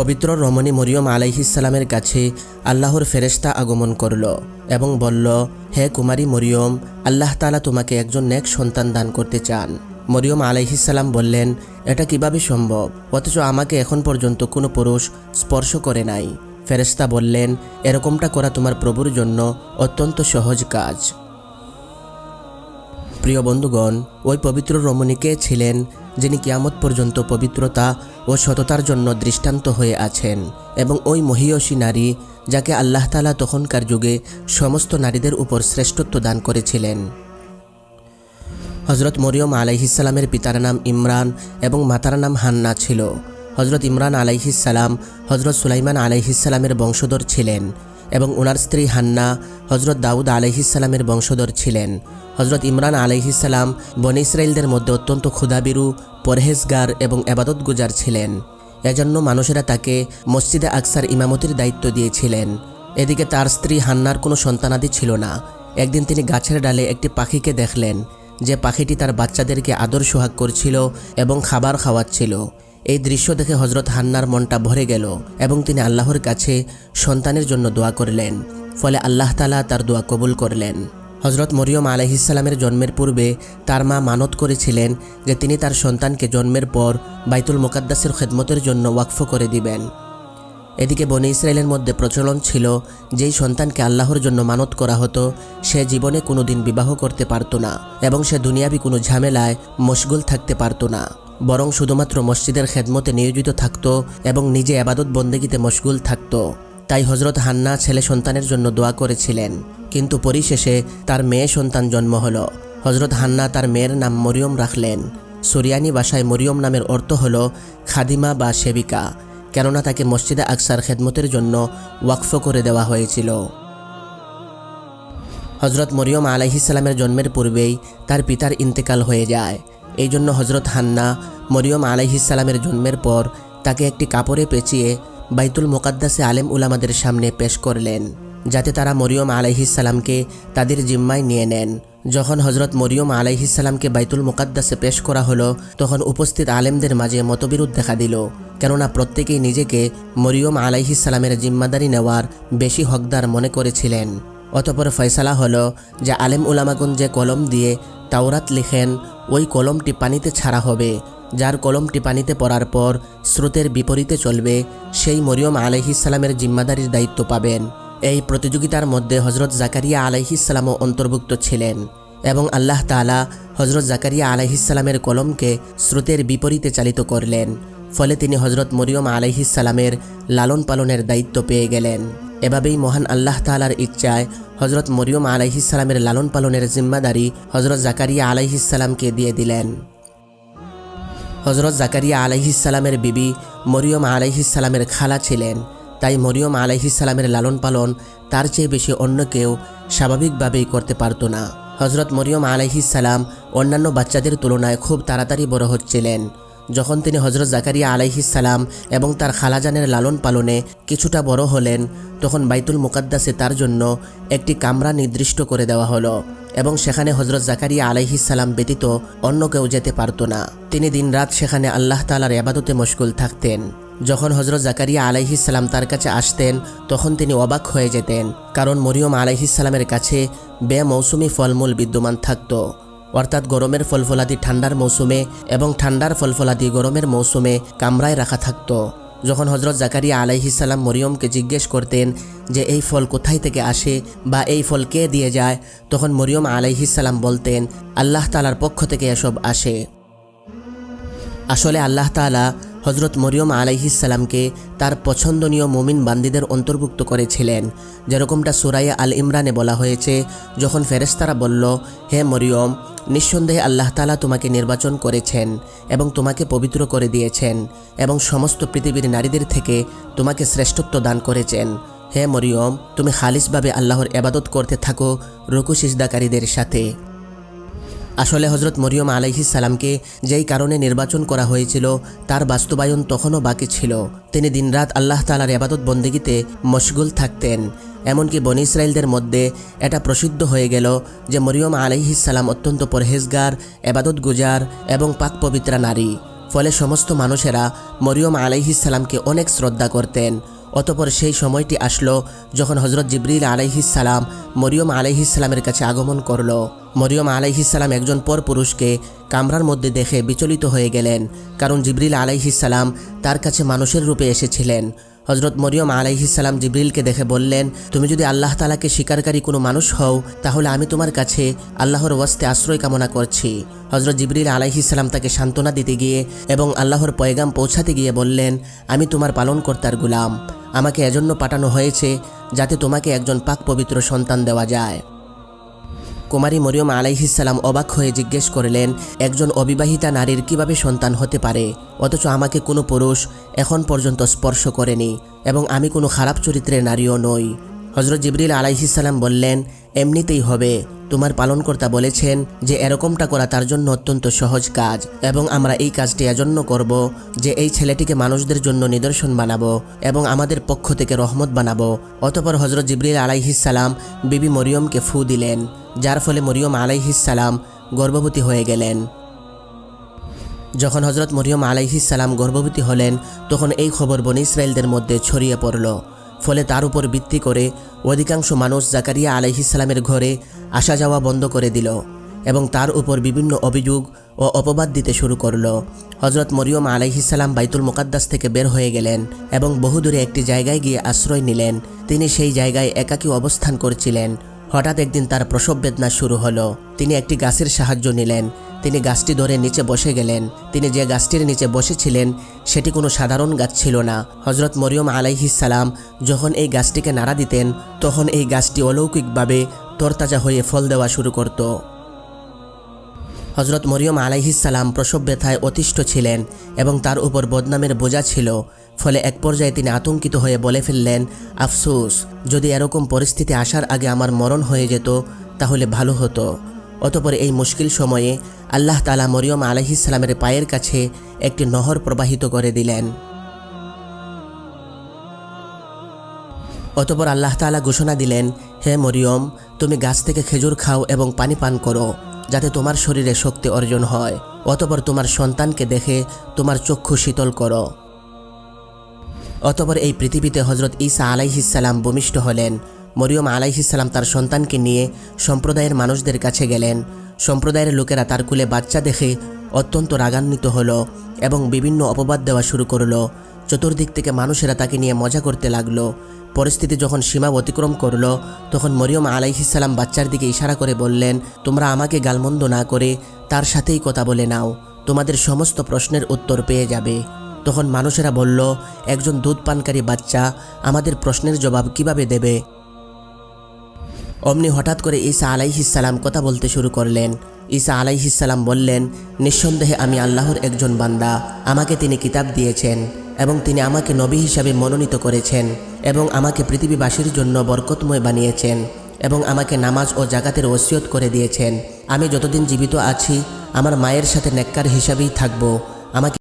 পবিত্র রমণী মরিয়ম আলাইহিসালামের কাছে আল্লাহর ফেরেশতা আগমন করল এবং বলল, হে কুমারী মরিয়ম, আল্লাহ তালা তোমাকে একজন নেক সন্তান দান করতে চান। মরিয়ম আলাইহিসাল্লাম বললেন, এটা কীভাবে সম্ভব? অথচ আমাকে এখন পর্যন্ত কোনো পুরুষ স্পর্শ করে নাই। ফেরেশতা বললেন, এরকমটা করা তোমার প্রভুর জন্য অত্যন্ত সহজ কাজ। প্রিয় বন্ধুগণ, ওই পবিত্র রমণীকে ছিলেন যিনি কিয়ামত পর্যন্ত পবিত্রতা ও সততার জন্য দৃষ্টান্ত হয়ে আছেন এবং ওই মহিয়সী নারী যাকে আল্লাহ তালা তখনকার যুগে সমস্ত নারীদের উপর শ্রেষ্ঠত্ব দান করেছিলেন। হজরত মরিয়ম আলাইহিসালামের পিতার নাম ইমরান এবং মাতার নাম হান্না ছিল। হজরত ইমরান আলাইহিসালাম হজরত সুলাইমান আলাইহিসালামের বংশধর ছিলেন। এবং ওনার স্ত্রী হান্না হজরত দাউদ আলাইহিসালামের বংশধর ছিলেন। হজরত ইমরান আলাইহিসাল্লাম বন ইসরায়েলদের মধ্যে অত্যন্ত ক্ষুধাবিরু, পরহেজগার এবং এবাদত গুজার ছিলেন। এজন্য মানুষেরা তাকে মসজিদে আকসার ইমামতির দায়িত্ব দিয়েছিলেন। এদিকে তার স্ত্রী হান্নার কোনো সন্তানাদি ছিল না। একদিন তিনি গাছের ডালে একটি পাখিকে দেখলেন। যে পাখিটি তার বাচ্চাদেরকে আদর সোহাগ করছিল এবং খাবার খাওয়াচ্ছিল। এই দৃশ্য দেখে হজরত হান্নার মনটা ভরে গেল এবং তিনি আল্লাহর কাছে সন্তানের জন্য দোয়া করলেন। ফলে আল্লাহ তালা তার দোয়া কবুল করলেন। হজরত মরিয়ম আলহিসাল্লামের জন্মের পূর্বে তার মা মানত করেছিলেন যে তিনি তার সন্তানকে জন্মের পর বাইতুল মোকাদ্দাসের খেদমতের জন্য ওয়াকফ করে দিবেন। এদিকে বনে ইসরায়েলের মধ্যে প্রচলন ছিল যেই সন্তানকে আল্লাহর জন্য মানত করা হতো, সে জীবনে কোনো দিন বিবাহ করতে পারতো না এবং সে দুনিয়াবি কোনো ঝামেলায় মশগুল থাকতে পারতো না। বরং শুধুমাত্র মসজিদের খেদমতে নিয়োজিত থাকত এবং নিজে আবাদত বন্দেগিতে মশগুল থাকত। তাই হজরত হান্না ছেলে সন্তানের জন্য দোয়া করেছিলেন। কিন্তু পরিশেষে তার মেয়ে সন্তান জন্ম হল। হজরত হান্না তার মেয়ের নাম মরিয়ম রাখলেন। সুরিয়ানি ভাষায় মরিয়ম নামের অর্থ হল খাদিমা বা সেবিকা, কেননা তাকে মসজিদে আকসার খেদমতের জন্য ওয়াকফ করে দেওয়া হয়েছিল। হজরত মরিয়ম আলাইহিসাল্লামের জন্মের পূর্বেই তার পিতার ইন্তেকাল হয়ে যায়। এই জন্য হজরত হান্না মরিয়ম আলাইহিসাল্লামের জন্মের পর তাকে একটি কাপড়ে পেঁচিয়ে বাইতুল মোকাদ্দাসে আলেম উলামাদের সামনে পেশ করলেন, যাতে তারা মরিয়ম আলাইহিসাল্লামকে তাদের জিম্মায় নিয়ে নেন। যখন হজরত মরিয়ম আলাইহিসাল্লামকে বাইতুল মোকাদ্দাসে পেশ করা হলো, তখন উপস্থিত আলেমদের মাঝে মতবিরোধ দেখা দিল, কেননা প্রত্যেকেই নিজেকে মরিয়ম আলাইহিসাল্লামের জিম্মাদারি নেওয়ার বেশি হকদার মনে করেছিলেন। অতপর ফয়সালা হলো যে আলেম উলামাগুন যে কলম দিয়ে তাওরাত লিখেন, ওই কলমটি পানিতে ছাড়া হবে। যার কলমটি পানিতে পড়ার পর স্রোতের বিপরীতে চলবে, সেই মরিয়ম আলাইহিসাল্লামের জিম্মাদারির দায়িত্ব পাবেন। এই প্রতিযোগিতার মধ্যে হজরত জাকারিয়া আলাইহিসাল্লামও অন্তর্ভুক্ত ছিলেন এবং আল্লাহ তালা হজরত জাকারিয়া আলাইহিসাল্লামের কলমকে স্রোতের বিপরীতে চালিত করলেন। ফলে তিনি হজরত মরিয়ম আলাইহিসাল্লামের লালন পালনের দায়িত্ব পেয়ে গেলেন। এভাবেই মহান আল্লাহ তালার ইচ্ছায় হজরত মরিয়ম আলাইহিসাল্লামের লালন পালনের জিম্মাদারি হজরত জাকারিয়া আলাইহিসাল্লামকে দিয়ে দিলেন। হজরত জাকারিয়া আলাইহিসাল্লামের বিবি মরিয়ম আলাইহিসাল্লামের খালা ছিলেন। তাই মরিয়ম আলাইহিসাল্লামের লালন পালন তার চেয়ে বেশি অন্য কেউ স্বাভাবিকভাবেই করতে পারতো না। হজরত মরিয়ম আলাইহিসাল্লাম অন্যান্য বাচ্চাদের তুলনায় খুব তাড়াতাড়ি বড় হচ্ছিলেন। যখন তিনি হজরত জাকারিয়া আলাইহিসাল্লাম এবং তার খালাজানের লালন পালনে কিছুটা বড় হলেন, তখন বাইতুল মুকাদ্দাসে তার জন্য একটি কামরা নির্দিষ্ট করে দেওয়া হলো এবং সেখানে হজরত জাকারিয়া আলাইহিসাল্লাম ব্যতীত অন্য কেউ যেতে পারতো না। তিনি দিনরাত সেখানে আল্লাহ তালার আবাদতে মশগুল থাকতেন। যখন হজরত জাকারিয়া আলাইহিসাল্লাম তার কাছে আসতেন, তখন তিনি অবাক হয়ে যেতেন, কারণ মরিয়ম আলাইহিসাল্লামের কাছে বেমৌসুমি ফলমূল বিদ্যমান থাকত। অর্থাৎ গরমের ফলফলাদি ঠান্ডার মৌসুমে এবং ঠান্ডার ফলফলাদি গরমের মৌসুমে কামরায় রাখা থাকত। যখন হজরত জাকারিয়া আলাইহিসাল্লাম মরিয়মকে জিজ্ঞেস করতেন যে, এই ফল কোথায় থেকে আসে বা এই ফল কে দিয়ে যায়? তখন মরিয়ম আলাইহিসাল্লাম বলতেন, আল্লাহ তালার পক্ষ থেকে এসব আসে। আসলে আল্লাহ তালা হজরত মরিয়ম আলাইহিসাল্লামকে তার পছন্দনীয় মুমিন বান্দিদের অন্তর্ভুক্ত করেছিলেন। যেরকমটা সুরাইয়া আল ইমরানে বলা হয়েছে, যখন ফেরেস্তারা বলল, হে মরিয়ম, নিঃসন্দেহে আল্লাহ তালা তোমাকে নির্বাচন করেছেন এবং তোমাকে পবিত্র করে দিয়েছেন এবং সমস্ত পৃথিবীর নারীদের থেকে তোমাকে শ্রেষ্ঠত্ব দান করেছেন। হে মরিয়ম, তুমি খালিসভাবে আল্লাহর এবাদত করতে থাকো রুকু সিজদাকারীদের সাথে। আসলে হজরত মরিয়ম সালামকে যেই কারণে নির্বাচন করা হয়েছিল, তার বাস্তবায়ন তখনও বাকি ছিল। তিনি দিনরাত আল্লাহ তালার আবাদত বন্দেগিতে মশগুল থাকতেন। এমনকি বন ইসরায়েলদের মধ্যে এটা প্রসিদ্ধ হয়ে গেল যে মরিয়ম সালাম অত্যন্ত পরহেজগার এবাদত গুজার এবং পাক পবিত্রা নারী। ফলে সমস্ত মানুষেরা মরিয়ম আলাইহিসালামকে অনেক শ্রদ্ধা করতেন। অতপর সেই সময়টি আসলো যখন হজরত জিবরিল আলাইহিসালাম মরিয়ম আলাইহিসালামের কাছে আগমন করল। মরিয়ম আলাইহিসালাম একজন পর পুরুষকে কামরার মধ্যে দেখে বিচলিত হয়ে গেলেন, কারণ জিবরিল আলাইহিসালাম তার কাছে মানুষের রূপে এসেছিলেন। হজরত মরিয়ম আলাইহিসাল্লাম জিবরিলকে দেখে বললেন, তুমি যদি আল্লাহ তালাকে স্বীকারকারী কোনো মানুষ হও, তাহলে আমি তোমার কাছে আল্লাহর ওয়াস্তে আশ্রয় কামনা করছি। হজরত জিবরিল আলাইহিসাল্লাম তাকে সান্ত্বনা দিতে গিয়ে এবং আল্লাহর পয়গাম পৌঁছাতে গিয়ে বললেন, আমি তোমার পালনকর্তার গুলাম। আমাকে এজন্য পাঠানো হয়েছে যাতে তোমাকে একজন পাক পবিত্র সন্তান দেওয়া যায়। কুমারী মরিয়ম আলাইহিসাল্লাম অবাক হয়ে জিজ্ঞেস করলেন, একজন অবিবাহিতা নারীর কীভাবে সন্তান হতে পারে? অথচ আমাকে কোনো পুরুষ এখন পর্যন্ত স্পর্শ করেনি এবং আমি কোনো খারাপ চরিত্রের নারীও নই। হজরত জিবরিল আলাইহিসাল্লাম বললেন, এমনিতেই হবে। তোমার পালনকর্তা বলেছেন যে, এরকমটা করা তার জন্য অত্যন্ত সহজ কাজ এবং আমরা এই কাজটি এজন্য করব যে, এই ছেলেটিকে মানুষদের জন্য নিদর্শন বানাবো এবং আমাদের পক্ষ থেকে রহমত বানাবো। অতপর হজরত জিবরিল আলাইহিসাল্লাম বিবি মরিয়মকে ফু দিলেন। যার ফলে মরিয়ম আলাইহিসাল্লাম গর্ভবতী হয়ে গেলেন। যখন হজরত মরিয়ম আলাইহিসাল্লাম গর্ভবতী হলেন, তখন এই খবর বনি ইসরায়েলদের মধ্যে ছড়িয়ে পড়ল। ফলে তার উপর ভিত্তি করে অধিকাংশ মানুষ জাকারিয়া আলাইহিসাল্লামের ঘরে আসা যাওয়া বন্ধ করে দিল এবং তার উপর বিভিন্ন অভিযোগ ও অপবাদ দিতে শুরু করল। হজরত মরিয়ম আলাইহিসাল্লাম বাইতুল মোকাদ্দাস থেকে বের হয়ে গেলেন এবং বহুদূরে একটি জায়গায় গিয়ে আশ্রয় নিলেন। তিনি সেই জায়গায় একাকী অবস্থান করছিলেন। হঠাৎ একদিন তার প্রসব বেদনা শুরু হলো। তিনি একটি গাছের সাহায্য নিলেন। তিনি গাছটি ধরে নিচে বসে গেলেন। তিনি যে গাছটির নিচে বসেছিলেন, সেটি কোনো সাধারণ গাছ ছিল না। হজরত মরিয়ম আলাইহিসাল্লাম যখন এই গাছটিকে নাড়া দিতেন, তখন এই গাছটি অলৌকিকভাবে তরতাজা হয়ে ফল দেওয়া শুরু করত। হজরত মরিয়ম আলাইহিসাল্লাম প্রসব ব্যথায় অতিষ্ঠ ছিলেন এবং তার উপর বদনামের বোঝা ছিল। ফলে এক পর্যায়ে তিনি আতঙ্কিত হয়ে বলে ফেললেন, আফসোস, যদি এরকম পরিস্থিতি আসার আগে আমার মরণ হয়ে যেত, তাহলে ভালো হতো। অতপর এই মুশকিল সময়ে আল্লাহ তালা মরিয়ম আলাইহিসাল্লামের পায়ের কাছে একটি নহর প্রবাহিত করে দিলেন। অতপর আল্লাহ তাআলা ঘোষণা দিলেন, হে মরিয়ম, তুমি গাছ থেকে খেজুর খাও এবং পানি পান করো। যাতে তোমার শরীরে শক্তি অর্জন হয়, অতপর তোমার সন্তানকে দেখে তোমার চক্ষু শীতল করো। অতপর এই পৃথিবীতে হজরত ঈসা আলাইহিসাল্লাম ভূমিষ্ঠ হলেন। মরিয়ম আলাইহিসাল্লাম তার সন্তানকে নিয়ে সম্প্রদায়ের মানুষদের কাছে গেলেন। সম্প্রদায়ের লোকেরা তার কুলে বাচ্চা দেখে অত্যন্ত রাগান্বিত হলো এবং বিভিন্ন অপবাদ দেওয়া শুরু করল। চতুর্দিক থেকে মানুষেরা তাকে নিয়ে মজা করতে লাগল। পরিস্থিতি যখন সীমা অতিক্রম করল, তখন মরিয়ম আলাইহিসাল্লাম বাচ্চার দিকে ইশারা করে বললেন, তোমরা আমাকে গালমন্দ না করে তার সাথেই কথা বলে নাও, তোমাদের সমস্ত প্রশ্নের উত্তর পেয়ে যাবে। তখন মানুষেরা বলল, একজন দুধ পানকারী বাচ্চা আমাদের প্রশ্নের জবাব কীভাবে দেবে? অমনি হঠাৎ করে ঈসা আলাইহিসাল্লাম কথা বলতে শুরু করলেন। ঈসা আলাইহিসাল্লাম বললেন, নিঃসন্দেহে আমি আল্লাহর একজন বান্দা, আমাকে তিনি কিতাব দিয়েছেন। এবং তিনি আমাকে নবী হিসাবে মনোনীত করেছেন এবং আমাকে পৃথিবীবাসীর জন্য বরকতময় বানিয়েছেন এবং আমাকে নামাজ ও জাগাতের ওসিয়ত করে দিয়েছেন। আমি যতদিন জীবিত আছি, আমার মায়ের সাথে নেককার হিসাবেই থাকব। আমাকে